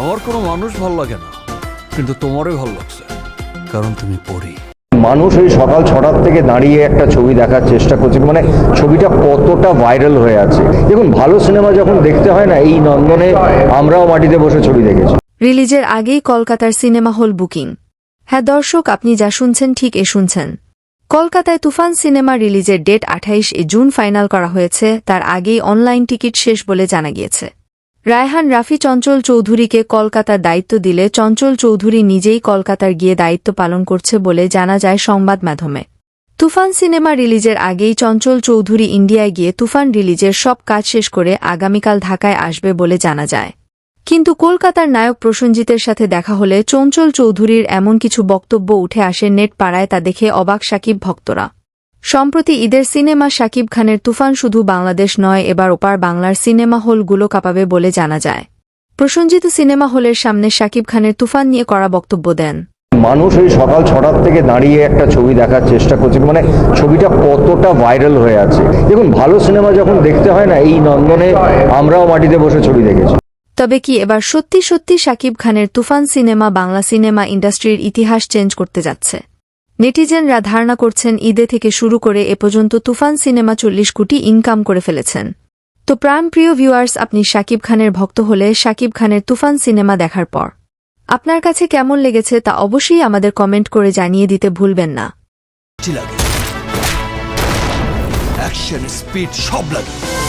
আমার কোনো মানুষ ভালো লাগে না কিন্তু তোমারই ভালো লাগছে কারণ তুমি পড়ি মানুষ ওই সকাল ছটার থেকে দাঁড়িয়ে একটা ছবি দেখার চেষ্টা করছে মানে ছবিটা কতটা ভাইরাল হয়ে আছে। দেখুন ভালো সিনেমা যখন দেখতে হয় না এই নন্দনে আমরাও মাটিতে বসে ছবি দেখেছি। রিলিজের আগেই কলকাতার সিনেমা হল বুকিং। হ্যাঁ দর্শক আপনি যা শুনছেন ঠিক এ শুনছেন। কলকাতায় তুফান সিনেমা রিলিজের ডেট আঠাইশ এ জুন ফাইনাল করা হয়েছে তার আগেই অনলাইন টিকিট শেষ বলে জানা গিয়েছে। রায়হান রাফি চঞ্চল চৌধুরীকে কলকাতার দায়িত্ব দিলে চঞ্চল চৌধুরী নিজেই কলকাতার গিয়ে দায়িত্ব পালন করছে বলে জানা যায় সংবাদ মাধ্যমে। তুফান সিনেমা রিলিজের আগেই চঞ্চল চৌধুরী ইন্ডিয়ায় গিয়ে তুফান রিলিজের সব কাজ শেষ করে আগামীকাল ঢাকায় আসবে বলে জানা যায়। কিন্তু কলকাতার নায়ক প্রসেনজিতের সাথে দেখা হলে চঞ্চল চৌধুরীর এমন কিছু বক্তব্য উঠে আসে নেট পাড়ায় তা দেখে অবাক সাকিব ভক্তরা। সম্প্রতি ঈদের সিনেমা শাকিব খানের তুফান শুধু বাংলাদেশ নয় এবার ওপার বাংলার সিনেমা হলগুলো কাঁপাবে বলে জানা যায়। প্রসেনজিৎ সিনেমা হলের সামনে শাকিব খানের তুফান নিয়ে করা বক্তব্য দেন। মানুষ ওই সকাল ছটার থেকে দাঁড়িয়ে একটা ছবি দেখার চেষ্টা করছে মানে ছবিটা কতটা ভাইরাল হয়ে আছে। দেখুন ভালো সিনেমা যখন দেখতে হয় না এই নন্দনে আমরাও মাটিতে বসে ছবি দেখেছি। তবে কি এবার সত্যি সত্যি শাকিব খানের তুফান সিনেমা বাংলা সিনেমা ইন্ডাস্ট্রির ইতিহাস চেঞ্জ করতে যাচ্ছে? নেটিজেনরা ধারণা করছেন ঈদে থেকে শুরু করে এ পর্যন্ত তুফান সিনেমা চল্লিশ কোটি ইনকাম করে ফেলেছেন। তো প্রাণপ্রিয় ভিউয়ার্স আপনি শাকিব খানের ভক্ত হলে শাকিব খানের তুফান সিনেমা দেখার পর। আপনার কাছে কেমন লেগেছে তা অবশ্যই আমাদের কমেন্ট করে জানিয়ে দিতে ভুলবেন না। অ্যাকশন স্পিড সব লাগে।